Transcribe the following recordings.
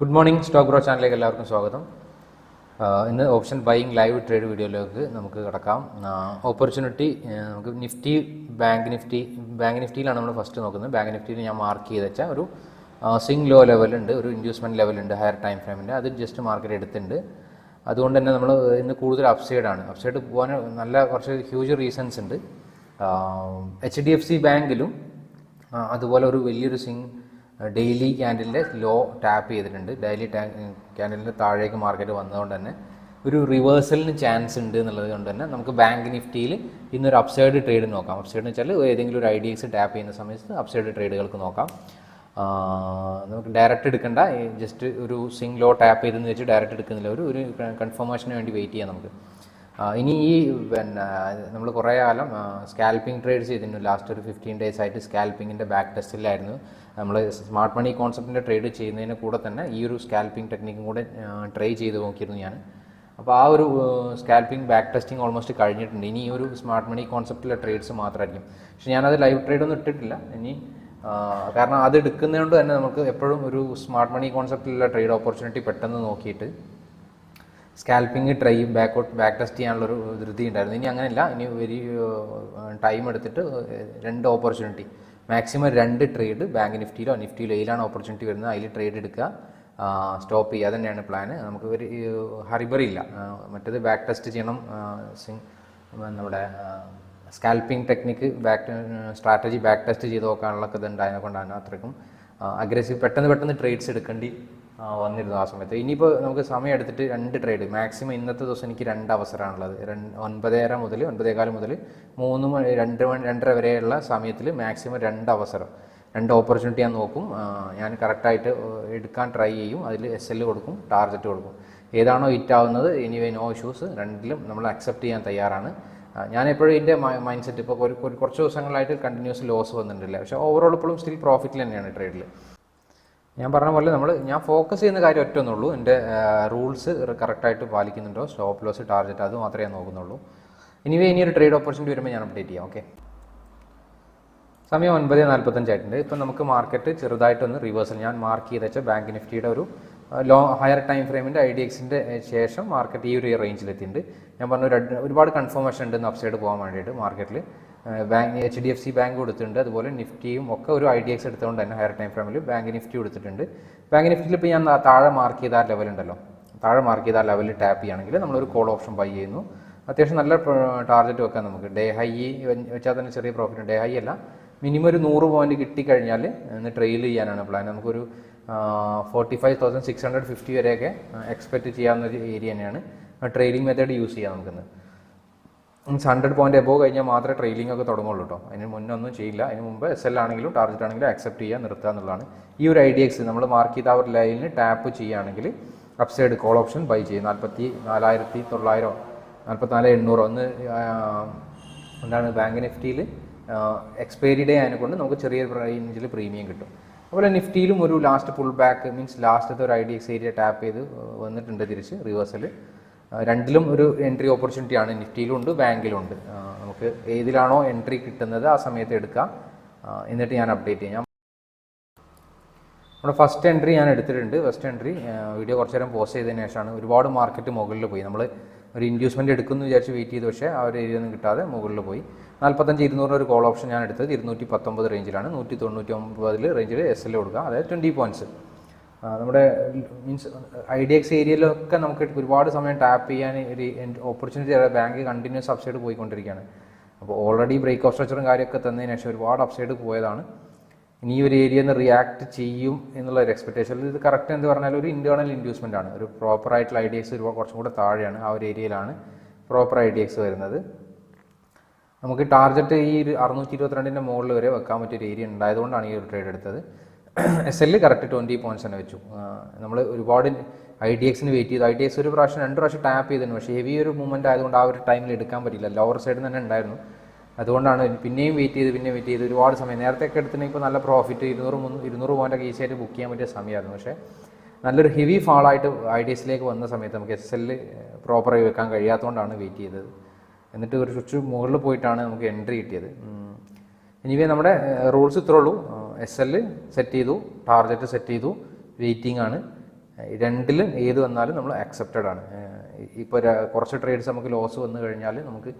Good morning stock bro ചാനലിലേക്ക് എല്ലാവർക്കും സ്വാഗതം. ഇന്ന് ഓപ്ഷൻ ബൈയിങ് ലൈവ് ട്രേഡ് വീഡിയോയിലേക്ക് നമുക്ക് കിടക്കാം. ഓപ്പർച്യൂണിറ്റി നമുക്ക് നിഫ്റ്റി ബാങ്ക് നിഫ്റ്റി ബാങ്ക് നിഫ്റ്റിയിലാണ് നമ്മൾ ഫസ്റ്റ് നോക്കുന്നത്. ബാങ്ക് നിഫ്റ്റിയിൽ ഞാൻ മാർക്ക് ചെയ്ത് വെച്ചാൽ ഒരു സിംഗ് ലോ ലെവലുണ്ട് ഒരു ഇൻഡ്യൂസ്മെന്റ് ലെവലുണ്ട് ഹയർ ടൈം ഫ്രെയിമിന്റെ അത് ജസ്റ്റ് മാർക്കറ്റ് എടുത്തിട്ടുണ്ട്. അതുകൊണ്ട് തന്നെ നമ്മൾ ഇന്ന് കൂടുതൽ അപ്സൈഡാണ് അപ്സൈഡ് പോകാൻ നല്ല കുറച്ച് ഹ്യൂജ് റീസൺസ് ഉണ്ട്. എച്ച് ഡി എഫ് സി ബാങ്കിലും അതുപോലെ ഒരു വലിയൊരു സിങ് ഡെയിലി ക്യാൻഡലിന്റെ ലോ ടാപ്പ് ചെയ്തിട്ടുണ്ട്. ഡെയിലി ടാ ക്യാൻഡലിന്റെ താഴേക്ക് മാർക്കറ്റ് വന്നതുകൊണ്ട് തന്നെ ഒരു റിവേഴ്സലിന് ചാൻസ് ഉണ്ട് എന്നുള്ളത് കൊണ്ട് തന്നെ നമുക്ക് ബാങ്ക് നിഫ്റ്റിയിൽ ഇന്നൊരു അപ്സൈഡ് ട്രേഡ് നോക്കാം. അപ്സൈഡ് എന്ന് വെച്ചാൽ ഏതെങ്കിലും ഒരു ഐ ഡി എക്സ് ടാപ്പ് ചെയ്യുന്ന സമയത്ത് അപ്സൈഡ് ട്രേഡുകൾക്ക് നോക്കാം. നമുക്ക് ഡയറക്റ്റ് എടുക്കണ്ട. ജസ്റ്റ് ഒരു സിംഗ് ലോ ടാപ്പ് ചെയ്തെന്ന് വെച്ച് ഡയറക്റ്റ് എടുക്കുന്നില്ല. ഒരു ഒരു കൺഫർമേഷന് വേണ്ടി വെയിറ്റ് ചെയ്യാം നമുക്ക്. ഇനി ഈ പിന്നെ നമ്മൾ കുറേ കാലം സ്കാൽപ്പിംഗ് ട്രേഡ്സ് ചെയ്തിരുന്നു. ലാസ്റ്റ് ഒരു ഫിഫ്റ്റീൻ ഡേയ്സ് ആയിട്ട് സ്കാൽപ്പിങ്ങിന്റെ ബാക്ക് ടെസ്റ്റിലായിരുന്നു നമ്മൾ സ്മാർട്ട് മണി കോൺസെപ്റ്റിന്റെ ട്രേഡ് ചെയ്യുന്നതിന് കൂടെ തന്നെ ഈ ഒരു സ്കാൽപ്പിംഗ് ടെക്നിക്കും കൂടെ ട്രൈ ചെയ്ത് നോക്കിയിരുന്നു ഞാൻ അപ്പോൾ ആ ഒരു സ്കാൽപ്പിംഗ് ബാക്ക് ടെസ്റ്റിംഗ് ഓൾമോസ്റ്റ് കഴിഞ്ഞിട്ടുണ്ട്. ഇനി ഒരു സ്മാർട്ട് മണി കോൺസെപ്റ്റിലെ ട്രേഡ്സ് മാത്രമായിരിക്കും പക്ഷേ ഞാനത് ലൈവ് ട്രേഡ് ഒന്നും ഇട്ടിട്ടില്ല. ഇനി കാരണം അത് എടുക്കുന്നതുകൊണ്ട് തന്നെ നമുക്ക് എപ്പോഴും ഒരു സ്മാർട്ട് മണി കോൺസെപ്റ്റിലുള്ള ട്രേഡ് ഓപ്പർച്യൂണിറ്റി പെട്ടെന്ന് നോക്കിയിട്ട് scalping try back back test ചെയ്യാനുള്ളൊരു ധൃതി ഉണ്ടായിരുന്നു. ഇനി അങ്ങനെയല്ല. ഇനി വെരി ടൈം എടുത്തിട്ട് രണ്ട് ഓപ്പർച്യൂണിറ്റി. മാക്സിമം രണ്ട് ട്രേഡ് ബാങ്ക് നിഫ്റ്റിയിലോ നിഫ്റ്റിയിലോ ഏതിലാണ് ഓപ്പർച്യൂണിറ്റി വരുന്നത് അതിൽ ട്രേഡ് എടുക്കുക. സ്റ്റോപ്പ് ചെയ്യുക. തന്നെയാണ് പ്ലാന് നമുക്ക് ഒരു ഹറിബറി ഇല്ല. ആ, മറ്റേത് ബാക്ക് ടെസ്റ്റ് ചെയ്യണം. നമ്മുടെ scalping technique back strategy back test ചെയ്ത് നോക്കാനുള്ള ഇത് ഉണ്ടായതിനെ കൊണ്ടാണ് അത്രയ്ക്കും അഗ്രസീവ് പെട്ടെന്ന് പെട്ടെന്ന് ട്രേഡ്സ് എടുക്കേണ്ടി വന്നിരുന്നു ആ സമയത്ത്. ഇനിയിപ്പോൾ നമുക്ക് സമയം എടുത്തിട്ട് രണ്ട് ട്രേഡ് മാക്സിമം ഇന്നത്തെ ദിവസം എനിക്ക് രണ്ട് അവസരമാണുള്ളത്. രണ്ട് ഒൻപതര മുതൽ ഒൻപതേകാലം മുതൽ മൂന്ന് മണി രണ്ട് മണി രണ്ടര വരെയുള്ള സമയത്തിൽ മാക്സിമം രണ്ട് അവസരം. രണ്ട് ഓപ്പർച്യൂണിറ്റി ഞാൻ നോക്കും. ഞാൻ കറക്റ്റായിട്ട് എടുക്കാൻ ട്രൈ ചെയ്യും. അതിൽ എസ് എൽ കൊടുക്കും ടാർഗറ്റ് കൊടുക്കും. ഏതാണോ ഹിറ്റ് ആവുന്നത് എനിവേ നോ ഇഷ്യൂസ് രണ്ടിലും നമ്മൾ അക്സെപ്റ്റ് ചെയ്യാൻ തയ്യാറാണ്. ഞാൻ എപ്പോഴും എന്റെ മൈൻഡ് സെറ്റ് ഇപ്പോൾ കുറച്ച് ദിവസങ്ങളായിട്ട് കണ്ടിന്യൂസ് ലോസ് വന്നിട്ടില്ല. പക്ഷേ ഓവറോൾ ഇപ്പോഴും സ്റ്റിൽ പ്രോഫിറ്റിൽ തന്നെയാണ് ട്രേഡിൽ ഞാൻ പറഞ്ഞ പോലെ നമ്മൾ ഞാൻ ഫോക്കസ് ചെയ്യുന്ന കാര്യം ഒറ്റ ഒന്നുള്ളൂ എന്റെ റൂൾസ് കറക്റ്റായിട്ട് പാലിക്കുന്നുണ്ടോ? സ്റ്റോപ്പ് ലോസ് ടാർഗറ്റ് അത് മാത്രമേ ഞാൻ നോക്കുന്നുള്ളൂ. എനിവേ ഇനി ഒരു ട്രേഡ് ഓപ്പർച്യൂണിറ്റി വരുമ്പോൾ ഞാൻ അപ്ഡേറ്റ് ചെയ്യാം. ഓക്കെ സമയം ഒൻപത് നാൽപ്പത്തഞ്ചായിട്ടുണ്ട് ഇപ്പം നമുക്ക് മാർക്കറ്റ് ചെറുതായിട്ടൊന്ന് റിവേഴ്സൽ ഞാൻ മാർക്ക് ചെയ്ത് വെച്ച ബാങ്ക് നിഫ്റ്റിയുടെ ഒരു ലോ ഹയർ ടൈം ഫ്രെയിമിന്റെ ഐ ഡി എക്സിന്റെ ശേഷം മാർക്കറ്റ് ഈ ഒരു റേഞ്ചിലെത്തിയിട്ടുണ്ട് ഞാൻ പറഞ്ഞു ഒരു ഒരുപാട് കൺഫർമേഷൻ ഉണ്ട് അപ്സൈഡ് പോകാൻ വേണ്ടിയിട്ട് മാർക്കറ്റിൽ bank H D F C bank കൊടുത്തിട്ടുണ്ട്. അതുപോലെ നിഫ്റ്റിയും ഒക്കെ ഒരു ഐ ഡി എക്സ് എടുത്തുകൊണ്ട് തന്നെ ഹയർ ടൈം ഫ്രെയിമിൽ ബാങ്ക് നിഫ്റ്റി കൊടുത്തിട്ടുണ്ട്. ബാങ്ക് നിഫ്റ്റിയിൽ ഇപ്പോൾ ഞാൻ താഴെ മാർക്ക് ചെയ്ത ആ ലെവൽ ഉണ്ടല്ലോ. താഴെ മാർക്ക് ചെയ്ത ആ ലെവലിൽ ടാപ്പ് ചെയ്യുകയാണെങ്കിൽ നമ്മളൊരു കോൾ ഓപ്ഷൻ ബൈ ചെയ്യുന്നു. അത്യാവശ്യം നല്ല ടാർഗറ്റ് വെക്കാം നമുക്ക്. ഡേ ഹൈ വെച്ചാൽ തന്നെ ചെറിയ പ്രോഫിറ്റ് ഡേ ഹൈ അല്ല മിനിമം ഒരു നൂറ് പോയിന്റ് കിട്ടിക്കഴിഞ്ഞാൽ ഇന്ന് ട്രെയിൽ ചെയ്യാനാണ് പ്ലാൻ നമുക്കൊരു forty five thousand six hundred fifty വരെയൊക്കെ എക്സ്പെക്ട് ചെയ്യാവുന്ന ഒരു ഏരിയ തന്നെയാണ്. ട്രെയിലിംഗ് മെത്തേഡ് യൂസ് ചെയ്യാം നമുക്കിന്ന്. മീൻസ് ഹൺഡ്രഡ് പോയിന്റ് എബോ കഴിഞ്ഞാൽ മാത്രമേ ട്രെയിലിംഗ് ഒക്കെ തുടങ്ങുള്ളൂ കേട്ടോ അതിന് മുന്നേ ഒന്നും ചെയ്യില്ല. അതിന് മുമ്പ് എസ് എൽ ആണെങ്കിലും ടാർഗറ്റ് ആണെങ്കിലും അക്സെപ്റ്റ് ചെയ്യുക നിർത്തുക എന്നുള്ളതാണ്. ഈ ഒരു ഐ എക്സ് നമ്മൾ മാർക്ക് ചെയ്ത അവർ ലൈനിൽ ടാപ്പ് ചെയ്യുകയാണെങ്കിൽ അപ്സൈഡ് കോൾ ഓപ്ഷൻ ബൈ ചെയ്യും. നാൽപ്പത്തി നാലായിരത്തി തൊള്ളായിരോ നാൽപ്പത്തിനാല് എണ്ണൂറോ ഒന്ന് എന്താണ് ബാങ്ക് നിഫ്റ്റിയിൽ എക്സ്പയറി ഡേ ആയതുകൊണ്ട് കൊണ്ട് നമുക്ക് ചെറിയ റേഞ്ചിൽ പ്രീമിയം കിട്ടും. അതുപോലെ നിഫ്റ്റിയിലും ഒരു ലാസ്റ്റ് പുൾ ബാക്ക് മീൻസ് ലാസ്റ്റത്തെ ഒരു I D X area tap ചെയ്ത് വന്നിട്ടുണ്ട് തിരിച്ച് റിവേഴ്സൽ രണ്ടിലും ഒരു എൻട്രി ഓപ്പർച്യൂണിറ്റി ആണ്. നിഫ്റ്റിയിലും ഉണ്ട് ബാങ്കിലും ഉണ്ട് നമുക്ക് ഏതിലാണോ എൻട്രി കിട്ടുന്നത് ആ സമയത്ത് എടുക്കാം. എന്നിട്ട് ഞാൻ അപ്ഡേറ്റ് ചെയ്യാം. നമ്മുടെ ഫസ്റ്റ് എൻട്രി ഞാൻ എടുത്തിട്ടുണ്ട്. ഫസ്റ്റ് എൻട്രി വീഡിയോ കുറച്ച് നേരം പോസ്റ്റ് ചെയ്തതിന് ശേഷമാണ് ഒരുപാട് മാർക്കറ്റ് മുകളിൽ പോയി. നമ്മൾ ഒരു ഇൻഡ്യൂസ്മെന്റ് എടുക്കുന്നു വിചാരിച്ച് വെയിറ്റ് ചെയ്തു. പക്ഷേ ആ ഒരു ഏരിയ ഒന്നും കിട്ടാതെ മുകളിൽ പോയി. നാൽപ്പത്തഞ്ച് ഇരുന്നൂറിന് ഒരു കോൾ ഓപ്ഷൻ ഞാൻ എടുത്തത് ഇരുന്നൂറ്റി പത്തൊമ്പത് റേഞ്ചിലാണ് നൂറ്റി തൊണ്ണൂറ്റി ഒമ്പതിൽ റേഞ്ചിൽ എസ് എൽ കൊടുക്കുക അതായത് ട്വന്റി പോയിന്റ്സ് നമ്മുടെ മീൻസ് ഐ ഡി എക്സ് ഏരിയയിലൊക്കെ നമുക്ക് ഒരുപാട് സമയം ടാപ്പ് ചെയ്യാൻ ഒരു ഓപ്പർച്യൂണിറ്റി ബാങ്ക് കണ്ടിന്യൂസ് അപ്സൈഡ് പോയിക്കൊണ്ടിരിക്കുകയാണ്. അപ്പോൾ ഓൾറെഡി ബ്രേക്ക് ഓഫ് സ്ട്രക്ചറും കാര്യമൊക്കെ തന്നതിന് ശേഷം ഒരുപാട് അപ്സൈഡ് പോയതാണ്. ഇനി ഈ ഒരു ഏരിയയിൽ നിന്ന് റിയാക്ട് ചെയ്യും എന്നുള്ള ഒരു എക്സ്പെക്ടേഷൻ ഇത് കറക്റ്റ് എന്ന് പറഞ്ഞാൽ ഒരു ഇന്റേർണൽ ഇൻഡ്യൂസ്മെന്റ് ആണ്. ഒരു പ്രോപ്പർ ആയിട്ടുള്ള ഐ ഡി എക്സ് ഒരുപാട് കുറച്ചും കൂടെ താഴെയാണ് ആ ഒരു ഏരിയയിലാണ് പ്രോപ്പർ ഐ ഡി എക്സ് വരുന്നത്. നമുക്ക് ടാർഗറ്റ് ഈ ഒരു അറുന്നൂറ്റി ഇരുപത്തിരണ്ടിന്റെ മുകളിൽ വരെ വെക്കാൻ പറ്റിയ ഒരു ഏരിയ ഉണ്ടായതുകൊണ്ടാണ് ഈ ഒരു ട്രേഡ് എടുത്തത്. എസ് എല്ലിൽ കറക്റ്റ് ട്വന്റി പോയിന്റ്സ് തന്നെ വെച്ചു. നമ്മൾ ഒരുപാട് ഐ ഡി എക്സിന് വെയിറ്റ് ചെയ്തു. ഐ ഡി എക്സ് ഒരു പ്രാവശ്യം രണ്ട് പ്രാവശ്യം ടാപ്പ് ചെയ്തിരുന്നു. പക്ഷേ ഹെവി ഒരു മൂവ്മെന്റ് ആയതുകൊണ്ട് ആ ഒരു ടൈമിൽ എടുക്കാൻ പറ്റില്ല ലോവർ സൈഡിൽ തന്നെ ഉണ്ടായിരുന്നു. അതുകൊണ്ടാണ് പിന്നെയും വെയിറ്റ് ചെയ്ത് പിന്നെയും വെയിറ്റ് ചെയ്ത് ഒരുപാട് സമയം. നേരത്തെ ഒക്കെ എടുത്തിട്ടുണ്ടെങ്കിൽ ഇപ്പോൾ നല്ല പ്രോഫിറ്റ് ഇരുന്നൂറ് മുന്നൂ ഇരുന്നൂറ് പോയിന്റൊക്കെ ഈസിയായിട്ട് ബുക്ക് ചെയ്യാൻ പറ്റിയ സമയമായിരുന്നു. പക്ഷേ നല്ലൊരു ഹെവി ഫാളായിട്ട് ഐ ഡി എസിലേക്ക് വന്ന സമയത്ത് നമുക്ക് എസ് എല്ലിൽ പ്രോപ്പറായി വെക്കാൻ കഴിയാത്തതുകൊണ്ടാണ് വെയിറ്റ് ചെയ്തത്. എന്നിട്ട് ഒരു സ്വിച്ച് മുകളിൽ പോയിട്ടാണ് നമുക്ക് എൻട്രി കിട്ടിയത്. എനിവേ നമ്മുടെ റൂൾസ് ഇത്രേ ഉള്ളൂ. എസ് എൽ സെറ്റ് ചെയ്തു ടാർഗറ്റ് സെറ്റ് ചെയ്തു വെയിറ്റിംഗ് ആണ്. രണ്ടിലും ഏത് വന്നാലും നമ്മൾ അക്സെപ്റ്റഡ് ആണ്. ഇപ്പോൾ കുറച്ച് ട്രേഡ്സ് നമുക്ക് ലോസ് വന്നു കഴിഞ്ഞാൽ നമുക്ക്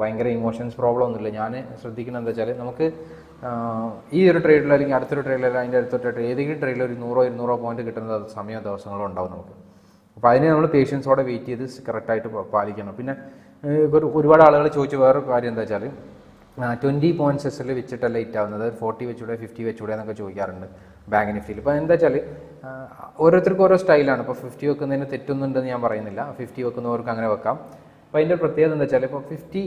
ഭയങ്കര ഇമോഷൻസ് പ്രോബ്ലം ഒന്നുമില്ല. ഞാൻ ശ്രദ്ധിക്കുന്നത് എന്താ വെച്ചാൽ നമുക്ക് ഈ ഒരു ട്രേഡിൽ അല്ലെങ്കിൽ അടുത്തൊരു ട്രേഡിൽ അല്ലെങ്കിൽ അതിന്റെ അടുത്തൊരു ട്രേഡ് ഏതെങ്കിലും ട്രേഡിൽ ഒരു നൂറോ ഇരുന്നൂറോ പോയിന്റ് കിട്ടുന്ന സമയമോ ദിവസങ്ങളോ ഉണ്ടാവും നമുക്ക്. അപ്പോൾ അതിനെ നമ്മൾ പേഷ്യൻസോടെ വെയിറ്റ് ചെയ്ത് കറക്റ്റായിട്ട് പാലിക്കണം. പിന്നെ ഒരുപാട് ആളുകൾ ചോദിച്ച വേറൊരു കാര്യം എന്താ വെച്ചാൽ ട്വന്റി പോയിന്റ് എസ് എൽ വെച്ചിട്ടല്ല ഹിറ്റ് ആവുന്നത്. ഫോർട്ടി വെച്ചൂടെ ഫിഫ്റ്റി വെച്ചൂടെ എന്നൊക്കെ ചോദിക്കാറുണ്ട് ബാങ്ക് നിഫ്റ്റിയിൽ ഇപ്പോൾ എന്താ വെച്ചാൽ ഓരോരുത്തർക്കും ഓരോ സ്റ്റൈലാണ് ഇപ്പോൾ ഫിഫ്റ്റി വെക്കുന്നതിന് തെറ്റൊന്നുണ്ടെന്ന് ഞാൻ പറയുന്നില്ല. ഫിഫ്റ്റി വെക്കുന്നവർക്ക് അങ്ങനെ വെക്കാം. അപ്പോൾ അതിന്റെ പ്രത്യേകത എന്താ വെച്ചാൽ ഇപ്പോൾ ഫിഫ്റ്റി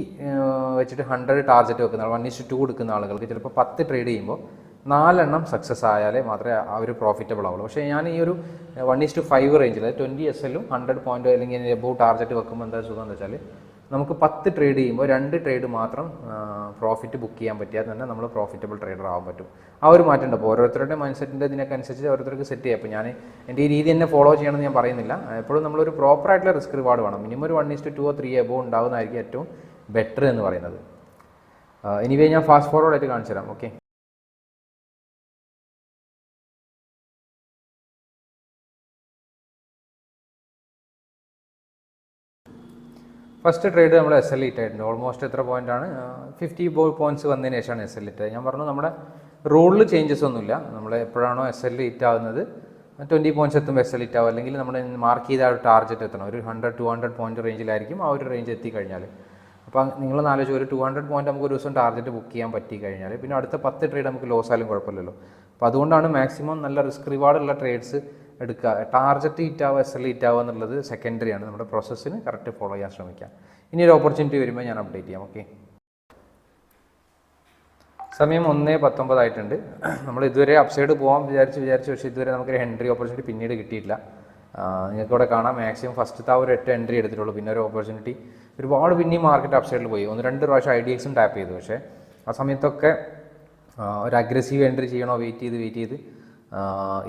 വെച്ചിട്ട് ഹൺഡ്രഡ് ടാർജറ്റ് വെക്കുന്ന ആൾ വൺ ഇസ്റ്റ് ടു എടുക്കുന്ന ആളുകൾക്ക് ചിലപ്പോൾ പത്ത് ട്രേഡ് ചെയ്യുമ്പോൾ നാലെണ്ണം സക്സസ് ആയാലേ മാത്രമേ അവർ പ്രോഫിറ്റബിൾ ആവുള്ളൂ. പക്ഷേ ഞാൻ ഈ ഒരു വൺ ഇസ്റ്റ് ഫൈവ് റേഞ്ചിൽ ട്വന്റി എസ് എല്ലും ഹൺഡ്രഡ് പോയിന്റ് അല്ലെങ്കിൽ എബോ ടാർജറ്റ് വെക്കുമ്പോൾ എന്താ സുഖം എന്ന് വെച്ചാൽ നമുക്ക് പത്ത് ട്രേഡ് ചെയ്യുമ്പോൾ രണ്ട് ട്രേഡ് മാത്രം പ്രോഫിറ്റ് ബുക്ക് ചെയ്യാൻ പറ്റിയാൽ തന്നെ നമ്മൾ പ്രോഫിറ്റബിൾ ട്രേഡർ ആവാൻ പറ്റും. ആ ഒരു മാറ്റം ഉണ്ട്. അപ്പോൾ ഓരോരുത്തരുടെ മൈൻഡ് സെറ്റിന്റെ ഇതിനൊക്കെ അനുസരിച്ച് ഓരോരുത്തർക്ക് സെറ്റ് ചെയ്യാം. അപ്പോൾ ഞാൻ എന്റെ ഈ രീതി തന്നെ ഫോളോ ചെയ്യണമെന്ന് ഞാൻ പറയുന്നില്ല. എപ്പോഴും നമ്മളൊരു പ്രോപ്പർ ആയിട്ടുള്ള റിസ്ക് റിവാർഡ് വേണം. മിനിമം ഒരു one is to two three above ഉണ്ടാവുന്നതായിരിക്കും ഏറ്റവും ബെറ്റർ എന്ന് പറയുന്നത്. എനിവേ ഞാൻ ഫാസ്റ്റ് ഫോർവേഡ് ആയിട്ട് കാണിച്ചു തരാം ഓക്കെ ഫസ്റ്റ് ട്രേഡ് നമ്മൾ എസ് എൽ ഇട്ടായിട്ടുണ്ട് ആയിട്ടുണ്ട് ഓൾമോസ്റ്റ് എത്ര പോയിന്റ് ആണ്? ഫിഫ്റ്റി പോയിന്റ്സ് വന്നതിന് ശേഷമാണ് എസ് എൽ ഇട്ടത്. ഞാൻ പറഞ്ഞു നമ്മുടെ റൂളിൽ ചേഞ്ചസ് ഒന്നുമില്ല. നമ്മൾ എപ്പോഴാണോ എസ് എൽ ഇറ്റ് ആവുന്നത് ട്വന്റി പോയിന്റ്സ് എത്തുമ്പോൾ എസ് എൽ ഇറ്റ് ആവും. അല്ലെങ്കിൽ നമ്മൾ മാർക്ക് ചെയ്ത ടാർഗറ്റ് എത്തണം. ഒരു ഹൺഡ്രഡ് ടു ഹൺഡ്രഡ് പോയിന്റ് റേഞ്ചിലായിരിക്കും ആ ഒരു റേഞ്ച് എത്തിക്കഴിഞ്ഞാൽ അപ്പോൾ നിങ്ങൾ ആലോചിച്ച് ഒരു ടു ഹൺഡ്രഡ് പോയിന്റ് നമുക്ക് ഒരു ദിവസം ടാർജറ്റ് ബുക്ക് ചെയ്യാൻ പറ്റി കഴിഞ്ഞാൽ പിന്നെ അടുത്ത പത്ത് ട്രേഡ് നമുക്ക് ലോസ് ആയാലും കുഴപ്പമില്ലല്ലോ. അപ്പോൾ അതുകൊണ്ടാണ് മാക്സിമം നല്ല റിസ്ക് റിവാർഡുള്ള ട്രേഡ്സ് എടുക്കുക. ടാർജറ്റ് ഹിറ്റാവുക എസ് എൽ ഹിറ്റാവുക എന്നുള്ളത് സെക്കൻഡറി ആണ്. നമ്മുടെ പ്രോസസ്സിന് കറക്റ്റ് ഫോളോ ചെയ്യാൻ ശ്രമിക്കുക ഇനി ഒരു ഓപ്പർച്യൂണിറ്റി വരുമ്പോൾ ഞാൻ അപ്ഡേറ്റ് ചെയ്യാം ഓക്കെ സമയം ഒന്നേ പത്തൊമ്പതായിട്ടുണ്ട് നമ്മൾ ഇതുവരെ അപ്സൈഡ് പോകാൻ വിചാരിച്ച് വിചാരിച്ച് പക്ഷേ ഇതുവരെ നമുക്കൊരു എൻട്രി ഓപ്പർച്യൂണിറ്റി പിന്നീട് കിട്ടിയിട്ടില്ല. നിങ്ങൾക്ക് ഇവിടെ കാണാം. മാക്സിമം ഫസ്റ്റത്തെ ആ ഒരു എട്ട് എൻട്രി എടുത്തിട്ടുള്ളൂ. പിന്നെ ഒരു ഓപ്പർച്യൂണിറ്റി ഒരുപാട് പിന്നെയും മാർക്കറ്റ് അപ്സൈഡിൽ പോയി. ഒന്ന് രണ്ട് പ്രാവശ്യം ഐ ഡി എക്സും ടാപ്പ് ചെയ്തു പക്ഷേ ആ സമയത്തൊക്കെ ഒരു അഗ്രസീവ് എൻട്രി ചെയ്യണോ വെയിറ്റ് ചെയ്ത് വെയിറ്റ് ചെയ്ത്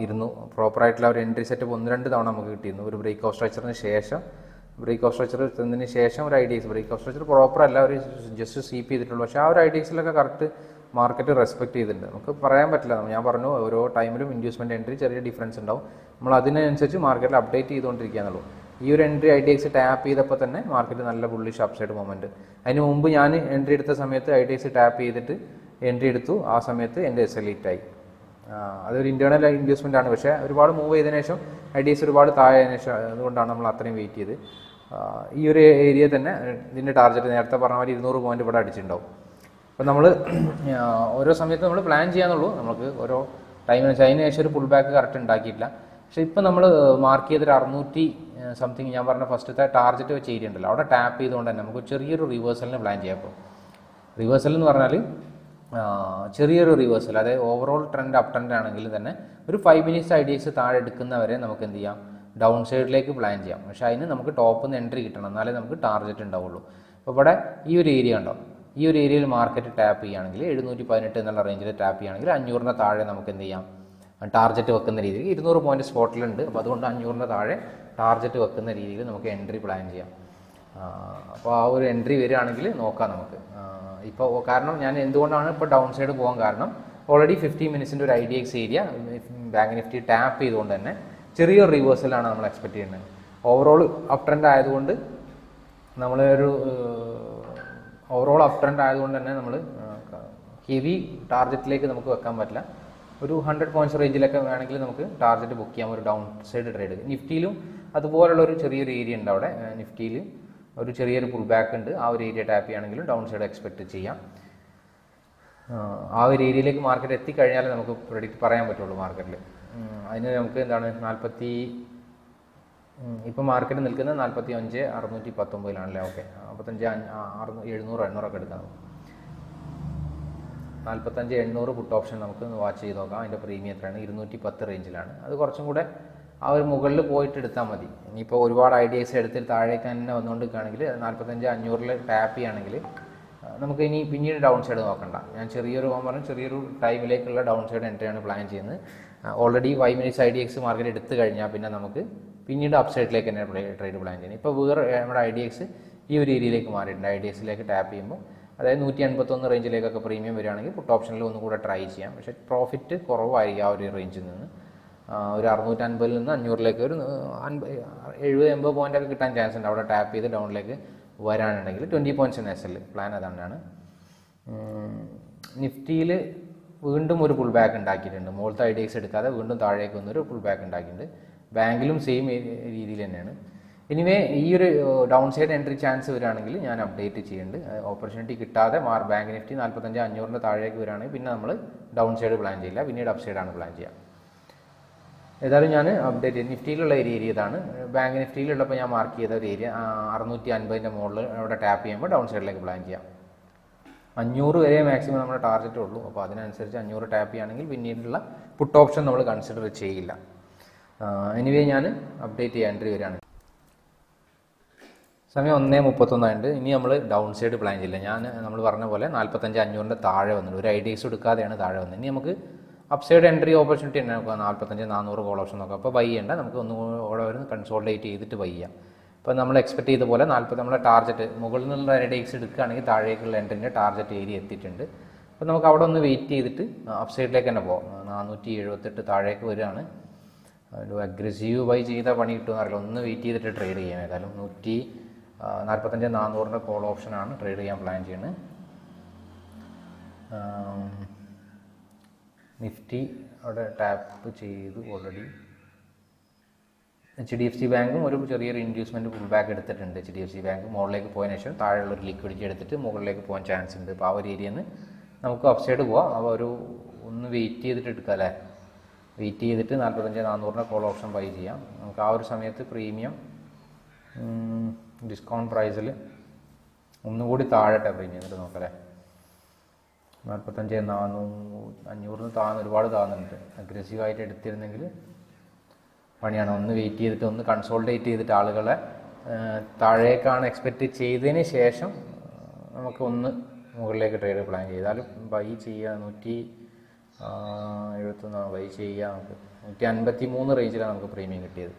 ഇരുന്നു. പ്രോപ്പറായിട്ടുള്ള ഒരു എൻട്രി സെറ്റപ്പ് ഒന്ന് രണ്ട് തവണ നമുക്ക് കിട്ടിയിരുന്നു. ഒരു ബ്രേക്ക് ഓഫ് സ്ട്രക്ചറിന് ശേഷം ബ്രേക്ക് ഓഫ് സ്ട്രക്ചർ എത്തുന്നതിന് ശേഷം ഒരു I D X break off structure proper അല്ല ഒരു ജസ്റ്റ് സ്വീപ്പ് ചെയ്തിട്ടുള്ളൂ. പക്ഷേ ആ ഒരു ഐ ഡി എക്സിലൊക്കെ കറക്റ്റ് മാർക്കറ്റ് റെസ്പെക്ട് ചെയ്തിട്ടുണ്ട്. നമുക്ക് പറയാൻ പറ്റില്ല. ഞാൻ പറഞ്ഞു ഓരോ ടൈമിലും ഇൻഡ്യൂസ്മെന്റ് എൻട്രി ചെറിയ ഡിഫറൻസ് ഉണ്ടാവും. നമ്മൾ അതിനനുസരിച്ച് മാർക്കറ്റിൽ അപ്ഡേറ്റ് ചെയ്തുകൊണ്ടിരിക്കുകയാണുള്ളൂ ഈ ഒരു entry I D X tap ചെയ്തപ്പോൾ തന്നെ മാർക്കറ്റ് നല്ല ബുള്ളിഷ് അപ്സൈഡ് മൊമെന്റ് അതിന് മുമ്പ് ഞാൻ എൻട്രി എടുത്ത സമയത്ത് ഐ ഡി എക്സ് ടാപ്പ് ചെയ്തിട്ട് എൻട്രി എടുത്തു. ആ സമയത്ത് എന്റെ എസ് എൽ ആയി. അതൊരു ഇന്റേണൽ ഇൻവെസ്റ്റ്മെന്റ് ആണ്. പക്ഷേ ഒരുപാട് മൂവ് ചെയ്തതിനു ശേഷം ഐ ഡി എസ് ഒരുപാട് താഴെയതിനു ശേഷം അതുകൊണ്ടാണ് നമ്മൾ അത്രയും വെയിറ്റ് ചെയ്ത്. ഈ ഒരു ഏരിയ തന്നെ ഇതിന്റെ ടാർഗറ്റ് നേരത്തെ പറഞ്ഞ മാതിരി ഇരുന്നൂറ് പോയിന്റ് ഇവിടെ അടിച്ചിട്ടുണ്ടാവും. അപ്പോൾ നമ്മൾ ഓരോ സമയത്ത് നമ്മൾ പ്ലാൻ ചെയ്യാന്നുള്ളൂ. നമുക്ക് ഓരോ ടൈമിന് അതിന് ശേഷം ഒരു പുൾ ബാക്ക് കറക്റ്റ് ഉണ്ടാക്കിയിട്ടില്ല. പക്ഷേ ഇപ്പം നമ്മൾ മാർക്ക് ചെയ്തൊരു അറുന്നൂറ്റി സംതിങ് ഞാൻ പറഞ്ഞ ഫസ്റ്റത്തെ ടാർജറ്റ് വെച്ച് ഏരിയ ഉണ്ടല്ലോ. അവിടെ ടാപ്പ് ചെയ്തുകൊണ്ട് തന്നെ നമുക്ക് ചെറിയൊരു റിവേഴ്സലിന് പ്ലാൻ ചെയ്യാം അപ്പോൾ റിവേഴ്സൽ എന്ന് പറഞ്ഞാൽ ചെറിയൊരു റിവേഴ്സൽ അതായത് ഓവറോൾ ട്രെൻഡ് അപ് ട്രെൻഡ് ആണെങ്കിൽ തന്നെ ഒരു ഫൈവ് മിനിറ്റ്സ് ഐഡിയസ് താഴെ എടുക്കുന്നവരെ നമുക്ക് എന്ത് ചെയ്യാം? ഡൗൺ സൈഡിലേക്ക് പ്ലാൻ ചെയ്യാം. പക്ഷേ അതിന് നമുക്ക് ടോപ്പിൽ നിന്ന് എൻട്രി കിട്ടണം. എന്നാലേ നമുക്ക് ടാർഗറ്റ് ഉണ്ടാവുള്ളൂ. അപ്പോൾ ഇവിടെ ഈ ഒരു ഏരിയ ഉണ്ടോ? ഈ ഒരു ഏരിയയിൽ മാർക്കറ്റ് ടാപ്പ് ചെയ്യുകയാണെങ്കിൽ എഴുന്നൂറ്റി പതിനെട്ട് എന്നുള്ള റേഞ്ചിൽ ടാപ്പ് ചെയ്യുകയാണെങ്കിൽ അഞ്ഞൂറിന്റെ താഴെ നമുക്ക് എന്ത് ചെയ്യാം? ടാർജറ്റ് വെക്കുന്ന രീതിയിൽ ഇരുന്നൂറ് പോയിന്റ് സ്പോട്ടിലുണ്ട് അപ്പോൾ അതുകൊണ്ട് അഞ്ഞൂറിന്റെ താഴെ ടാർജറ്റ് വെക്കുന്ന രീതിയിൽ നമുക്ക് എൻട്രി പ്ലാൻ ചെയ്യാം. അപ്പോൾ ആ ഒരു എൻട്രി വരികയാണെങ്കിൽ നോക്കാം നമുക്ക്. ഇപ്പോൾ കാരണം ഞാൻ എന്തുകൊണ്ടാണ് ഇപ്പോൾ ഡൗൺ സൈഡ് പോകാൻ കാരണം ഓൾറെഡി ഫിഫ്റ്റി മിനിറ്റ്സിന്റെ ഒരു I D X area bank Nifty tap ചെയ്തുകൊണ്ട് തന്നെ ചെറിയൊരു റിവേഴ്സലാണ് നമ്മൾ എക്സ്പെക്ട് ചെയ്യുന്നത്. ഓവറോൾ അപ് ട്രെൻഡ് ആയതുകൊണ്ട് നമ്മൾ ഒരു ഓവറോൾ അപ് ട്രെൻഡ് ആയതുകൊണ്ട് തന്നെ നമ്മൾ ഹെവി ടാർഗറ്റിലേക്ക് നമുക്ക് വെക്കാൻ പറ്റില്ല. ഒരു ഹൺഡ്രഡ് പോയിന്റ്സ് റേഞ്ചിലൊക്കെ വേണമെങ്കിൽ നമുക്ക് ടാർഗറ്റ് ബുക്ക് ചെയ്യാം. ഒരു ഡൗൺ സൈഡ് ട്രേഡ് നിഫ്റ്റിയിലും അതുപോലുള്ള ഒരു ചെറിയൊരു ഏരിയ ഉണ്ട് അവിടെ. നിഫ്റ്റിയിൽ ഒരു ചെറിയൊരു പുൾ ബാക്ക് ഉണ്ട്. ആ ഒരു ഏരിയ ടാപ്പ് ചെയ്യുകയാണെങ്കിലും ഡൗൺ സൈഡ് എക്സ്പെക്ട് ചെയ്യാം. ആ, ഒരു ഏരിയയിലേക്ക് മാർക്കറ്റ് എത്തിക്കഴിഞ്ഞാൽ നമുക്ക് പ്രൊഡിക്റ്റ് പറയാൻ പറ്റുള്ളൂ മാർക്കറ്റിൽ അതിന് നമുക്ക് എന്താണ് നാൽപ്പത്തി ഇപ്പം മാർക്കറ്റ് നിൽക്കുന്നത് നാൽപ്പത്തി അഞ്ച് അറുന്നൂറ്റി പത്തൊമ്പതിലാണല്ലേ ഓക്കെ നാൽപ്പത്തഞ്ച് അറുന്നൂ എഴുന്നൂറ് എണ്ണൂറൊക്കെ എടുക്കാം നാൽപ്പത്തഞ്ച് എണ്ണൂറ് പുട്ട് ഓപ്ഷൻ നമുക്ക് വാച്ച് ചെയ്ത് നോക്കാം. അതിന്റെ പ്രീമിയം എത്രയാണ്? ഇരുന്നൂറ്റി പത്ത് റേഞ്ചിലാണ് അത് കുറച്ചും കൂടെ ആ ഒരു മുകളിൽ പോയിട്ട് എടുത്താൽ മതി. ഇനിയിപ്പോൾ ഒരുപാട് ഐഡിയസ് എടുത്ത് താഴേക്ക് തന്നെ വന്നുകൊണ്ടിരിക്കുകയാണെങ്കിൽ നാൽപ്പത്തഞ്ച് അഞ്ഞൂറിൽ ടാപ്പ് ചെയ്യുകയാണെങ്കിൽ നമുക്ക് ഇനി പിന്നീട് ഡൗൺ സൈഡ് നോക്കണ്ട. ഞാൻ ചെറിയൊരു ഞാൻ പറഞ്ഞു ചെറിയൊരു ടൈമിലേക്കുള്ള ഡൗൺ സൈഡ് എൻട്രിയാണ് പ്ലാൻ ചെയ്യുന്നത്. Already why minutes I D X market എടുത്തു കഴിഞ്ഞാൽ പിന്നെ നമുക്ക് പിന്നീട് അപ്സൈഡിലേക്ക് തന്നെ ട്രേഡ് പ്ലാൻ ചെയ്യുന്നത്. ഇപ്പോൾ വേറെ നമ്മുടെ ഐ ഡി എക്സ് ഈ ഒരു ഏരിയയിലേക്ക് മാറിയിട്ടുണ്ട്. ഐ ഡി എക്സിലേക്ക് ടാപ്പ് ചെയ്യുമ്പോൾ അതായത് നൂറ്റി എൺപത്തൊന്ന് റേഞ്ചിലേക്കൊക്കെ പ്രീമിയം വരികയാണെങ്കിൽ പുട്ട് ഓപ്ഷനിൽ ഒന്നും കൂടെ ട്രൈ ചെയ്യാം. പക്ഷേ പ്രോഫിറ്റ് കുറവായിരിക്കും ആ ഒരു റേഞ്ചിൽ നിന്ന്. ഒരു അറുന്നൂറ്റൻപതിൽ നിന്ന് അഞ്ഞൂറിലേക്ക് ഒരു എഴുപത് എൺപത് പോയിന്റ് ഒക്കെ കിട്ടാൻ ചാൻസ് ഉണ്ട്. അവിടെ ടാപ്പ് ചെയ്ത് ഡൗണിലേക്ക് വരാനുണ്ടെങ്കിൽ twenty points S L plan അതാണ് നിഫ്റ്റിയിൽ വീണ്ടും ഒരു പുൾ ബാക്ക് ഉണ്ടാക്കിയിട്ടുണ്ട്. മുകളിലത്തെ ഐ ഡി എക്സ് എടുക്കാതെ വീണ്ടും താഴേക്ക് വന്നൊരു പുൾ ബാക്ക് ഉണ്ടാക്കിയിട്ടുണ്ട്. ബാങ്കിലും സെയിം രീതിയിൽ തന്നെയാണ്. എനിവേ ഈ ഒരു ഡൗൺ സൈഡ് എൻട്രി ചാൻസ് വരികയാണെങ്കിൽ ഞാൻ അപ്ഡേറ്റ് ചെയ്യുന്നുണ്ട്. ഓപ്പർച്യൂണിറ്റി കിട്ടാതെ മാർ ബാങ്ക് നിഫ്റ്റി നാൽപ്പത്തഞ്ച് അഞ്ഞൂറിന്റെ താഴേക്ക് വരികയാണെങ്കിൽ പിന്നെ നമ്മൾ ഡൗൺ സൈഡ് പ്ലാൻ ചെയ്യില്ല. പിന്നീട് അപ് സൈഡാണ് പ്ലാൻ ചെയ്യുക. ഏതായാലും ഞാൻ അപ്ഡേറ്റ് ചെയ്തു നിഫ്റ്റിയിലുള്ള ഒരു ഏരിയ ഇതാണ്. ബാങ്ക് നിഫ്റ്റിയിലുള്ളപ്പോൾ ഞാൻ മാർക്ക് ചെയ്ത ഒരു ഏരിയ അറുന്നൂറ്റി അൻപതിന്റെ മുകളിൽ അവിടെ ടാപ്പ് ചെയ്യുമ്പോൾ ഡൗൺ സൈഡിലേക്ക് പ്ലാൻ ചെയ്യാം. അഞ്ഞൂറ് വരെ മാക്സിമം നമ്മുടെ ടാർഗറ്റ് ഉള്ളൂ. അപ്പോൾ അതിനനുസരിച്ച് അഞ്ഞൂറ് ടാപ്പ് ചെയ്യുകയാണെങ്കിൽ പിന്നീടുള്ള പുട്ട് ഓപ്ഷൻ നമ്മൾ കൺസിഡർ ചെയ്യില്ല. എനിവേ ഞാൻ അപ്ഡേറ്റ് ചെയ്യേണ്ടി വരികയാണ്. സമയം ഒന്നേ മുപ്പത്തൊന്നായിട്ട് ഇനി നമ്മൾ ഡൗൺ സൈഡ് പ്ലാൻ ചെയ്യില്ല. ഞാൻ നമ്മൾ പറഞ്ഞ പോലെ നാൽപ്പത്തഞ്ച് അഞ്ഞൂറിന്റെ താഴെ വന്നിട്ട് ഒരു ഐഡിയസ് എടുക്കാതെയാണ് താഴെ വന്നത്. ഇനി നമുക്ക് അപ്പ് സൈഡ് എൻട്രി ഓപ്പർച്യൂണിറ്റി തന്നെ നോക്കുക നാൽപ്പത്തഞ്ച് നാനൂറ് കോൾ ഓപ്ഷൻ നോക്കുക അപ്പോൾ ബൈ ചെയ്യേണ്ട. നമുക്ക് ഒന്നും ഓടെ വരുന്ന കൺസോൾഡേറ്റ് ചെയ്തിട്ട് ബൈ ചെയ്യാം. അപ്പോൾ നമ്മൾ എക്സ്പെക്ട് ചെയ്ത പോലെ നാൽപ്പത് നമ്മുടെ ടാർജറ്റ് മുകളിൽ നിന്നുള്ള റെഡേക്സ് എടുക്കുകയാണെങ്കിൽ താഴേക്കുള്ള എൻട്രിന്റെ ടാർജറ്റ് ഏരിയ എത്തിയിട്ടുണ്ട്. അപ്പോൾ നമുക്ക് അവിടെ ഒന്ന് വെയിറ്റ് ചെയ്തിട്ട് അപ്സൈഡിലേക്ക് തന്നെ പോകാം നാനൂറ്റി എഴുപത്തെട്ട് താഴേക്ക് വരികയാണ്. ഒരു അഗ്രസീവ് ബൈ ചെയ്ത പണി കിട്ടുമെന്ന് അറിയില്ല. ഒന്ന് വെയിറ്റ് ചെയ്തിട്ട് ട്രേഡ് ചെയ്യാം ഏതായാലും. നൂറ്റി നാൽപ്പത്തഞ്ച് നാനൂറിന്റെ കോൾ ഓപ്ഷനാണ് ട്രേഡ് ചെയ്യാൻ പ്ലാൻ ചെയ്യുന്നത്. നിഫ്റ്റി അവിടെ ടാപ്പ് ചെയ്തു already H D F C ബാങ്കും ഒരു ചെറിയൊരു ഇൻഡ്യൂസ്മെന്റ് ഫുൾ ബാക്ക് എടുത്തിട്ടുണ്ട്. H D F C bank മുകളിലേക്ക് പോയതിനു ശേഷം താഴെയുള്ള ഒരു ലിക്വിഡിറ്റി എടുത്തിട്ട് മുകളിലേക്ക് പോകാൻ ചാൻസ് ഉണ്ട്. അപ്പോൾ ആ ഒരു ഏരിയയിൽ നിന്ന് നമുക്ക് അപ്പ് സൈഡ് പോവാം. അപ്പോൾ ഒരു ഒന്ന് വെയിറ്റ് ചെയ്തിട്ട് എടുക്കാം അല്ലേ? വെയിറ്റ് ചെയ്തിട്ട് നാൽപ്പത്തഞ്ച് നാനൂറിന്റെ കോൾ ഓപ്ഷൻ ബൈ ചെയ്യാം. നമുക്ക് ആ ഒരു സമയത്ത് പ്രീമിയം ഡിസ്കൗണ്ട് പ്രൈസിൽ ഒന്നുകൂടി താഴെ പ്രീമിയം എന്നിട്ട് നോക്കാം അല്ലേ? നാൽപ്പത്തഞ്ച് നാനൂറ് അഞ്ഞൂറിന് താഴ്ന്ന് ഒരുപാട് താഴ്ന്നുണ്ട് അഗ്രസീവായിട്ട് എടുത്തിരുന്നെങ്കിൽ പണിയാണ്. ഒന്ന് വെയിറ്റ് ചെയ്തിട്ട് ഒന്ന് കൺസോൾട്ടേറ്റ് ചെയ്തിട്ട് ആളുകളെ താഴേക്കാണ് എക്സ്പെക്റ്റ് ചെയ്തതിന് ശേഷം നമുക്ക് ഒന്ന് മുകളിലേക്ക് ട്രേഡ് പ്ലാൻ ചെയ്താലും ബൈ ചെയ്യുക നൂറ്റി എഴുപത്തൊന്ന് ബൈ ചെയ്യുക നമുക്ക്. നൂറ്റി അൻപത്തി മൂന്ന് റേഞ്ചിലാണ് നമുക്ക് പ്രീമിയം കിട്ടിയത്.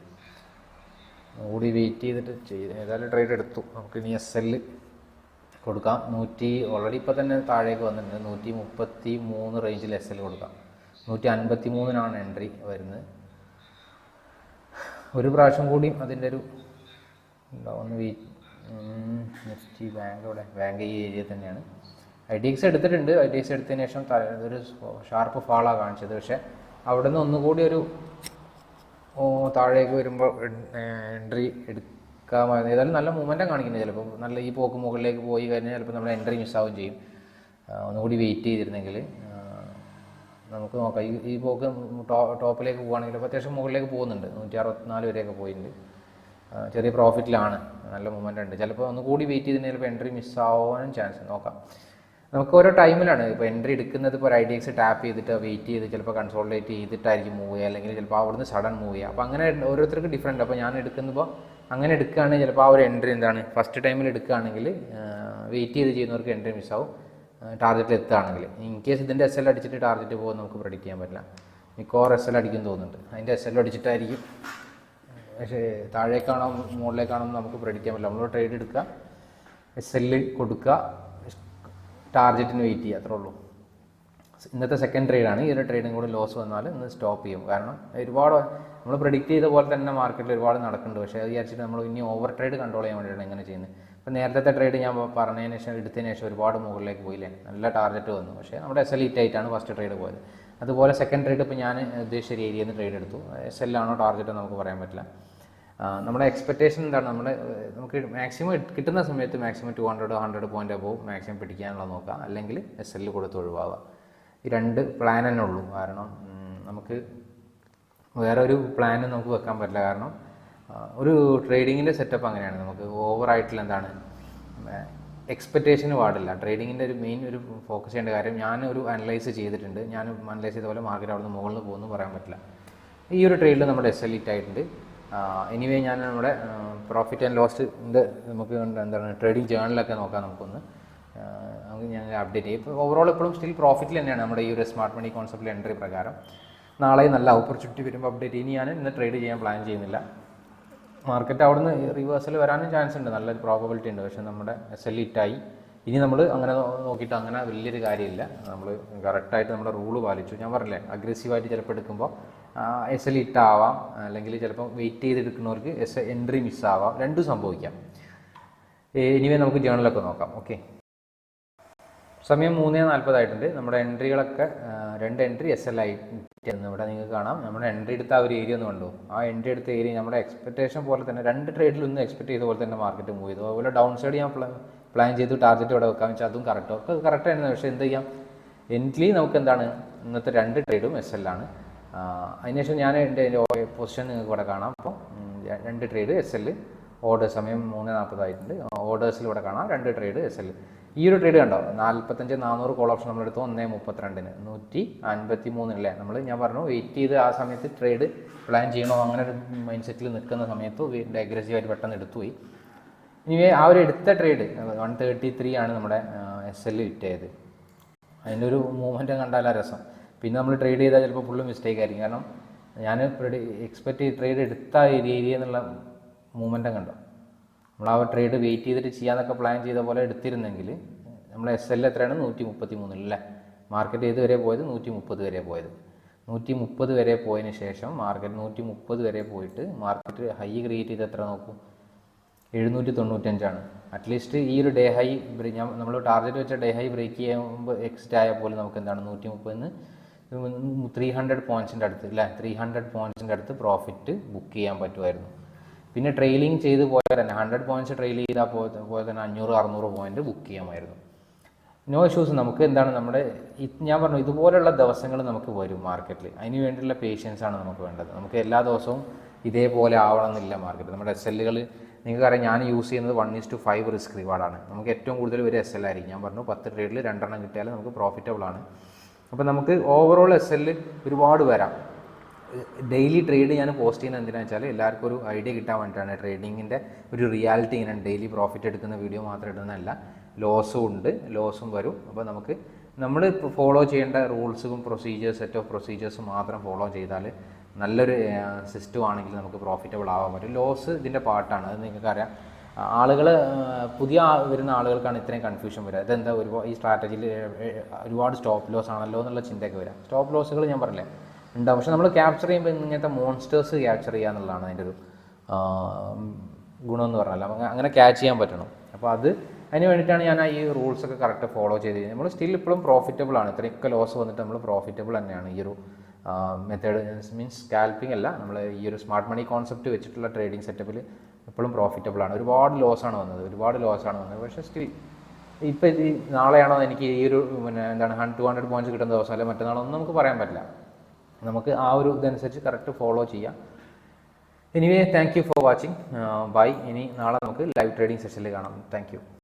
കൂടി വെയിറ്റ് ചെയ്തിട്ട് ചെയ്ത് ഏതായാലും ട്രേഡ് എടുത്തു. നമുക്ക് ഇനി എസ് എല്ല് കൊടുക്കാം. നൂറ്റി ഓൾറെഡി ഇപ്പോൾ തന്നെ താഴേക്ക് വന്നിട്ടുണ്ട്. നൂറ്റി മുപ്പത്തി മൂന്ന് റേഞ്ചിൽ എസ് എൽ കൊടുക്കാം. നൂറ്റി അൻപത്തി മൂന്നിനാണ് എൻട്രി വരുന്നത്. ഒരു പ്രാവശ്യം കൂടി അതിന്റെ ഒരു ഒന്ന് വെയിറ്റ് നിഫ്റ്റി ബാങ്ക് അവിടെ ബാങ്ക് ഈ ഏരിയ തന്നെയാണ്. ഐ ഡി എക്സ് എടുത്തിട്ടുണ്ട്. ഐ ഡി എക്സ് എടുത്തതിന് ശേഷം ഒരു ഷാർപ്പ് ഫാളാണ് കാണിച്ചത്. പക്ഷേ അവിടെ നിന്ന് ഒന്നുകൂടി ഒരു താഴേക്ക് വരുമ്പോൾ എൻട്രി എടുക്കാമായിരുന്നു ഏതായാലും നല്ല മൂവ്മെന്റാണ് കാണിക്കുന്നത് ചിലപ്പോൾ നല്ല ഈ പോക്ക് മുകളിലേക്ക് പോയി കഴിഞ്ഞാൽ ചിലപ്പോൾ നമ്മൾ എൻട്രി മിസ്സാവുകയും ചെയ്യും. ഒന്നുകൂടി വെയിറ്റ് ചെയ്തിരുന്നെങ്കിൽ നമുക്ക് നോക്കാം. ഈ ഈ പോക്ക് ടോപ്പിലേക്ക് പോകുകയാണെങ്കിൽ അപ്പോൾ അത്യാവശ്യം മുകളിലേക്ക് പോകുന്നുണ്ട്. നൂറ്റി അറുപത്തിനാല് വരെയൊക്കെ പോയിട്ടുണ്ട്. ചെറിയ പ്രോഫിറ്റിലാണ് നല്ല മൂവ്മെന്റ് ഉണ്ട്. ചിലപ്പോൾ ഒന്ന് കൂടി വെയിറ്റ് ചെയ്തിട്ടുണ്ടെങ്കിൽ ചിലപ്പോൾ എൻട്രി മിസ്സാവാനും ചാൻസ് നോക്കാം. നമുക്ക് ഓരോ ടൈമിലാണ് ഇപ്പോൾ എൻട്രി എടുക്കുന്നത് ഇപ്പോൾ ഐ ഡി എക്സ് ടാപ്പ് ചെയ്തിട്ട് വെയിറ്റ് ചെയ്ത് ചിലപ്പോൾ കൺസോൾട്ടേറ്റ് ചെയ്തിട്ടായിരിക്കും മൂവ് ചെയ്യുക. അല്ലെങ്കിൽ ചിലപ്പോൾ അവിടുന്ന് സഡൻ മൂവ് ചെയ്യുക. അപ്പോൾ അങ്ങനെ ഓരോരുത്തർക്ക് ഡിഫറെന്റ് അപ്പോൾ ഞാൻ എടുക്കുമ്പോൾ അങ്ങനെ എടുക്കുകയാണെങ്കിൽ ചിലപ്പോൾ ആ ഒരു എൻട്രി എന്താണ് ഫസ്റ്റ് ടൈമിൽ എടുക്കുകയാണെങ്കിൽ വെയിറ്റ് ചെയ്ത് ചെയ്യുന്നവർക്ക് എൻട്രി മിസ്സാവും ടാർഗറ്റിൽ എത്തുകയാണെങ്കിൽ. ഇൻ കേസ് ഇതിന്റെ എസ് എൽ അടിച്ചിട്ട് ടാർഗറ്റ് പോകുമെന്ന് നമുക്ക് പ്രഡിക്റ്റ് ചെയ്യാൻ പറ്റില്ല. മിക്കവാറും എസ് എൽ അടിക്കും തോന്നുന്നുണ്ട്. അതിന്റെ എസ് എൽ അടിച്ചിട്ടായിരിക്കും. പക്ഷേ താഴേക്കാണോ മുകളിലേക്കാണോ നമുക്ക് പ്രഡിക്റ്റ് ചെയ്യാൻ പറ്റില്ല. നമ്മൾ ട്രേഡ് എടുക്കുക എസ് എല്ലിൽ കൊടുക്കുക ടാർഗറ്റിന് വെയിറ്റ് ചെയ്യുക അത്രേ ഉള്ളൂ. ഇന്നത്തെ സെക്കൻഡ് ട്രേഡാണ് ഈ ഒരു ട്രേഡും കൂടി ലോസ് വന്നാൽ ഇന്ന് സ്റ്റോപ്പ് ചെയ്യും. കാരണം ഒരുപാട് നമ്മൾ പ്രിഡിക്റ്റ് ചെയ്ത പോലെ തന്നെ മാർക്കറ്റിൽ ഒരുപാട് നടക്കുന്നുണ്ട്. പക്ഷേ അത് വിചാരിച്ചിട്ട് നമ്മൾ ഇനി ഓവർ ട്രേഡ് കൺട്രോൾ ചെയ്യാൻ വേണ്ടിയിട്ടാണ് ഇങ്ങനെ ചെയ്യുന്നത്. ഇപ്പോൾ നേരത്തെ ട്രേഡ് ഞാൻ പറഞ്ഞതിന് ശേഷം എടുത്തതിന് ശേഷം ഒരുപാട് മുകളിലേക്ക് പോയില്ലേ? നല്ല ടാർഗറ്റ് വന്നു. പക്ഷേ നമ്മുടെ എസ് എൽ ആയിട്ടാണ് ഫസ്റ്റ് ട്രേഡ് പോയത്. അതുപോലെ സെക്കൻഡ് ട്രേഡ് ഇപ്പോൾ ഞാൻ ഉദ്ദേശിച്ച ഏരിയയിൽ നിന്ന് ട്രേഡ് എടുത്തു. എസ് എൽ ആണോ ടാർഗറ്റ് നമുക്ക് പറയാൻ പറ്റില്ല. നമ്മുടെ എക്സ്പെക്റ്റേഷൻ എന്താണ്? നമ്മുടെ നമുക്ക് മാക്സിമം കിട്ടുന്ന സമയത്ത് maximum two hundred hundred point above maximum പിടിക്കാനുള്ള നോക്കുക അല്ലെങ്കിൽ എസ് എല്ലിൽ കൊടുത്ത് ഒഴിവാകുക രണ്ട് പ്ലാൻ തന്നെ ഉള്ളൂ. കാരണം നമുക്ക് വേറെ ഒരു പ്ലാനും നമുക്ക് വെക്കാൻ പറ്റില്ല. കാരണം ഒരു ട്രേഡിങ്ങിന്റെ സെറ്റപ്പ് അങ്ങനെയാണ്. നമുക്ക് ഓവറായിട്ടുള്ള എന്താണ് എക്സ്പെക്റ്റേഷന് പാടില്ല. ട്രേഡിങ്ങിന്റെ ഒരു മെയിൻ ഒരു ഫോക്കസ് ചെയ്യേണ്ട കാര്യം ഞാൻ ഒരു അനലൈസ് ചെയ്തിട്ടുണ്ട്. ഞാൻ അനലൈസ് ചെയ്ത പോലെ മാർക്കറ്റ് അവിടെ നിന്ന് മുകളിൽ പോകുന്നു പറയാൻ പറ്റില്ല. ഈ ഒരു ട്രേഡിൽ നമ്മുടെ എസ് എൽ ഇറ്റ് ആയിട്ടുണ്ട്. എനിവേ ഞാൻ നമ്മുടെ പ്രോഫിറ്റ് ആൻഡ് ലോസ്റ്റ് നമുക്ക് എന്താണ് ട്രേഡിംഗ് ജേണലൊക്കെ നോക്കാം നമുക്കൊന്ന്. നമുക്ക് ഞാൻ അപ്ഡേറ്റ് ചെയ്യും. ഇപ്പോൾ ഓവറോൾ ഇപ്പോഴും സ്റ്റിൽ പ്രോഫിറ്റിൽ തന്നെയാണ് നമ്മുടെ ഈ ഒരു സ്മാർട്ട് മണി കോൺസെപ്റ്റിൽ എൻട്രി പ്രകാരം. നാളെ നല്ല ഓപ്പർച്യൂണിറ്റി വരുമ്പോൾ അപ്ഡേറ്റ് ഇനി ഞാൻ ഇന്ന് ട്രേഡ് ചെയ്യാൻ പ്ലാൻ ചെയ്യുന്നില്ല. മാർക്കറ്റ് അവിടെ നിന്ന് റിവേഴ്സൽ വരാനും ചാൻസ് ഉണ്ട്. നല്ല പ്രോബബിലിറ്റി ഉണ്ട്. പക്ഷേ നമ്മുടെ എസ് എൽ ഇറ്റായി ഇനി നമ്മൾ അങ്ങനെ നോക്കിയിട്ട് അങ്ങനെ വലിയൊരു കാര്യമില്ല. നമ്മൾ കറക്റ്റായിട്ട് നമ്മുടെ റൂൾ പാലിച്ചു. ഞാൻ പറഞ്ഞില്ലേ അഗ്രസീവായിട്ട് ചിലപ്പോൾ എടുക്കുമ്പോൾ എസ് എൽ ഇട്ടാവാം. അല്ലെങ്കിൽ ചിലപ്പോൾ വെയിറ്റ് ചെയ്തെടുക്കുന്നവർക്ക് എസ് എൻട്രി മിസ്സാവാം രണ്ടും സംഭവിക്കാം. ഇനിവേ നമുക്ക് ജേണലൊക്കെ നോക്കാം. ഓക്കെ സമയം മൂന്നേ നാൽപ്പതായിട്ടുണ്ട് നമ്മുടെ എൻട്രികളൊക്കെ രണ്ട് എൻട്രി എസ് എൽ ആയിട്ട് ഇവിടെ നിങ്ങൾക്ക് കാണാം. നമ്മുടെ എൻട്രി എടുത്ത ആ ഒരു ഏരിയ ഒന്ന് കണ്ടു. ആ എൻട്രി എടുത്ത ഏരിയ നമ്മുടെ എക്സ്പെക്ടേഷൻ പോലെ തന്നെ രണ്ട് ട്രേഡിൽ ഒന്ന് എക്സ്പെക്ട് ചെയ്ത പോലെ തന്നെ മാർക്കറ്റ് മൂവ് ചെയ്തു. അതുപോലെ ഡൗൺ സൈഡ് ഞാൻ പ്ലാൻ ചെയ്തു. ടാർഗറ്റ് ഇവിടെ വെക്കാൻ വെച്ചാൽ അതും കറക്റ്റ് ഒക്കെ കറക്റ്റ് ആയിരുന്നു. പക്ഷേ എന്ത് ചെയ്യാം? എൻട്രി നമുക്ക് എന്താണ്? ഇന്നത്തെ രണ്ട് ട്രേഡും എസ് എൽ ആണ്. അതിനുശേഷം ഞാൻ എന്റെ പൊസിഷൻ നിങ്ങൾക്ക് ഇവിടെ കാണാം. അപ്പോൾ രണ്ട് ട്രേഡ് എസ് എൽ ഓർഡർ സമയം മൂന്ന് നാൽപ്പതായിട്ടുണ്ട് ഓർഡേഴ്സിൽ ഇവിടെ കാണാം. രണ്ട് ട്രേഡ് എസ് എൽ ഈ ഒരു ട്രേഡ് കണ്ടോ? നാൽപ്പത്തഞ്ച് നാനൂറ് കോൾ ഓപ്ഷൻ നമ്മൾ എടുത്തു. ഒന്നേ മുപ്പത്തിരണ്ടിന്. നൂറ്റി അൻപത്തി മൂന്നിനല്ലേ നമ്മൾ ഞാൻ പറഞ്ഞു വെയിറ്റ് ചെയ്ത് ആ സമയത്ത് ട്രേഡ് പ്ലാൻ ചെയ്യണോ? അങ്ങനെ ഒരു മൈൻഡ് സെറ്റിൽ നിൽക്കുന്ന സമയത്ത് അഗ്രസീവായിട്ട് പെട്ടെന്ന് എടുത്തുപോയി ഇനി ആ ഒരു എടുത്ത ട്രേഡ് വൺ തേർട്ടി ത്രീ ആണ് നമ്മുടെ എസ് എൽ വിറ്റായത് അതിന്റെ ഒരു മൂവ്മെന്റ് കണ്ടാലാ രസം. പിന്നെ നമ്മൾ ട്രേഡ് ചെയ്താൽ ചിലപ്പോൾ ഫുള്ള് മിസ്റ്റേക്ക് ആയിരിക്കും. കാരണം ഞാൻ എക്സ്പെക്റ്റ് ട്രേഡ് എടുത്ത ഏരിയ എന്നുള്ള മൂവ്മെന്റും കണ്ടോ. നമ്മൾ ആ ട്രേഡ് വെയിറ്റ് ചെയ്തിട്ട് ചെയ്യാന്നൊക്കെ പ്ലാൻ ചെയ്ത പോലെ എടുത്തിരുന്നെങ്കിൽ നമ്മൾ എസ് എൽ എത്രയാണ്? നൂറ്റി മുപ്പത്തി മൂന്നിൽ അല്ലേ? മാർക്കറ്റ് ഏത് വരെ പോയത്? നൂറ്റി മുപ്പത് വരെ പോയത്. നൂറ്റി മുപ്പത് വരെ പോയതിന് ശേഷം മാർക്കറ്റ് നൂറ്റി മുപ്പത് വരെ പോയിട്ട് മാർക്കറ്റ് ഹൈ ക്രിയേറ്റ് ചെയ്ത് എത്ര നോക്കും? എഴുന്നൂറ്റി തൊണ്ണൂറ്റഞ്ചാണ് അറ്റ്ലീസ്റ്റ് ഈ ഒരു ഡേ ഹൈ ഞാൻ നമ്മൾ ടാർഗറ്റ് വെച്ച ഡേ ഹൈ ബ്രേക്ക് ചെയ്യുമ്പോൾ എക്സിറ്റ് ആയ പോലെ നമുക്ക് എന്താണ്? നൂറ്റി മുപ്പതിന് ത്രീ ഹൺഡ്രഡ് പോയിന്റ്സിന്റെ അടുത്ത് അല്ലേ? ത്രീ ഹൺഡ്രഡ് പോയിന്റ്സിന്റെ അടുത്ത് പ്രോഫിറ്റ് ബുക്ക് ചെയ്യാൻ പറ്റുമായിരുന്നു. പിന്നെ ട്രെയിലിംഗ് ചെയ്ത് പോയാൽ തന്നെ. ഹൺഡ്രഡ് പോയിന്റ്സ് ട്രെയിൽ ചെയ്താൽ പോലെ തന്നെ അഞ്ഞൂറ് അറുന്നൂറ് പോയിന്റ് ബുക്ക് ചെയ്യാമായിരുന്നു. നോ ഇഷ്യൂസ് നമുക്ക് എന്താണ് നമ്മുടെ ഞാൻ പറഞ്ഞു ഇതുപോലെയുള്ള ദിവസങ്ങൾ നമുക്ക് വരും മാർക്കറ്റിൽ അതിന് വേണ്ടിയുള്ള പേഷ്യൻസ് ആണ് നമുക്ക് വേണ്ടത്. നമുക്ക് എല്ലാ ദിവസവും ഇതേപോലെ ആവണമെന്നില്ല മാർക്കറ്റ് നമ്മുടെ എസ് എല്ലുകൾ നിങ്ങൾക്കറിയാം ഞാൻ യൂസ് ചെയ്യുന്നത് one is two five risk റിവാർഡാണ് നമുക്ക് ഏറ്റവും കൂടുതൽ ഒരു എസ് എൽ ആയിരിക്കും. ഞാൻ പറഞ്ഞു പത്ത് ട്രേഡിൽ രണ്ടെണ്ണം കിട്ടിയാൽ നമുക്ക് പ്രോഫിറ്റബിൾ ആണ്. അപ്പോൾ നമുക്ക് ഓവറോൾ എസ് എല്ല് ഒരുപാട് വരാം. ഡെയിലി ട്രേഡ് ഞാൻ പോസ്റ്റ് ചെയ്യുന്നത് എന്തിനാണെന്ന് വെച്ചാൽ എല്ലാവർക്കും ഒരു ഐഡിയ കിട്ടാൻ വേണ്ടിയിട്ടാണ് ട്രേഡിങ്ങിന്റെ ഒരു റിയാലിറ്റി ഇങ്ങനെ ഡെയിലി പ്രോഫിറ്റ് എടുക്കുന്ന വീഡിയോ മാത്രം ഇടുന്നതല്ല. ലോസും ഉണ്ട് ലോസും വരും. അപ്പോൾ നമുക്ക് നമ്മൾ ഫോളോ ചെയ്യേണ്ട റൂൾസും പ്രൊസീജിയേഴ്സ് സെറ്റ് ഓഫ് പ്രൊസീജിയേഴ്സും മാത്രം ഫോളോ ചെയ്താൽ നല്ലൊരു സിസ്റ്റം ആണെങ്കിൽ നമുക്ക് പ്രോഫിറ്റബിൾ ആവാൻ പറ്റും. ലോസ് ഇതിന്റെ പാർട്ടാണ് അത് നിങ്ങൾക്കറിയാം. ആളുകൾ പുതിയ വരുന്ന ആളുകൾക്കാണ് ഇത്രയും കൺഫ്യൂഷൻ വരിക. ഇതെന്താ ഒരുപാട് ഈ സ്ട്രാറ്റജിയിൽ ഒരുപാട് സ്റ്റോപ്പ് ലോസ് ആണല്ലോ എന്നുള്ള ചിന്തയൊക്കെ വരാം സ്റ്റോപ്പ് ലോസുകൾ ഞാൻ പറഞ്ഞില്ലേ? ഉണ്ടാവും. പക്ഷെ നമ്മൾ ക്യാപ്ചർ ചെയ്യുമ്പോൾ ഇങ്ങനത്തെ മോൺസ്റ്റേഴ്സ് ക്യാപ്ചർ ചെയ്യുക എന്നുള്ളതാണ് അതിന്റെ ഒരു ഗുണമെന്ന് പറഞ്ഞാൽ അങ്ങനെ ക്യാച്ച് ചെയ്യാൻ പറ്റണം. അപ്പോൾ അത് അതിന് വേണ്ടിയിട്ടാണ് ഞാൻ ഈ റൂൾസ് ഒക്കെ കറക്റ്റ് ഫോളോ ചെയ്ത് നമ്മൾ സ്റ്റിൽ ഇപ്പോഴും പ്രോഫിറ്റബിൾ ആണ്. ഇത്രയൊക്കെ ലോസ് വന്നിട്ട് നമ്മൾ പ്രോഫിറ്റബിൾ തന്നെയാണ്. ഈ ഒരു മെത്തേഡ് മീൻസ് സ്കാൽപ്പിംഗ് അല്ല നമ്മൾ ഈ ഒരു സ്മാർട്ട് മണി കോൺസെപ്റ്റ് വെച്ചിട്ടുള്ള ട്രേഡിംഗ് സെറ്റപ്പിൽ ഇപ്പോഴും പ്രോഫിറ്റബിൾ ആണ്. ഒരുപാട് ലോസ് ആണ് വന്നത്. ഒരുപാട് ലോസ് ആണ് വന്നത്. പക്ഷേ സ്റ്റിൽ ഇപ്പോൾ നാളെയാണോ എനിക്ക് ഈ ഒരു പിന്നെ എന്താണ് ടു ഹൺഡ്രഡ് പോയിന്റ്സ് കിട്ടുന്ന ദിവസം അല്ലെങ്കിൽ മറ്റന്നാളൊന്നും നമുക്ക് പറയാൻ പറ്റില്ല. നമുക്ക് ആ ഒരു ഇതനുസരിച്ച് കറക്റ്റ് ഫോളോ ചെയ്യാം. Anyway thank you for watching bye ഇനി നാളെ നമുക്ക് ലൈവ് ട്രേഡിംഗ് സെഷനിൽ കാണാം. താങ്ക്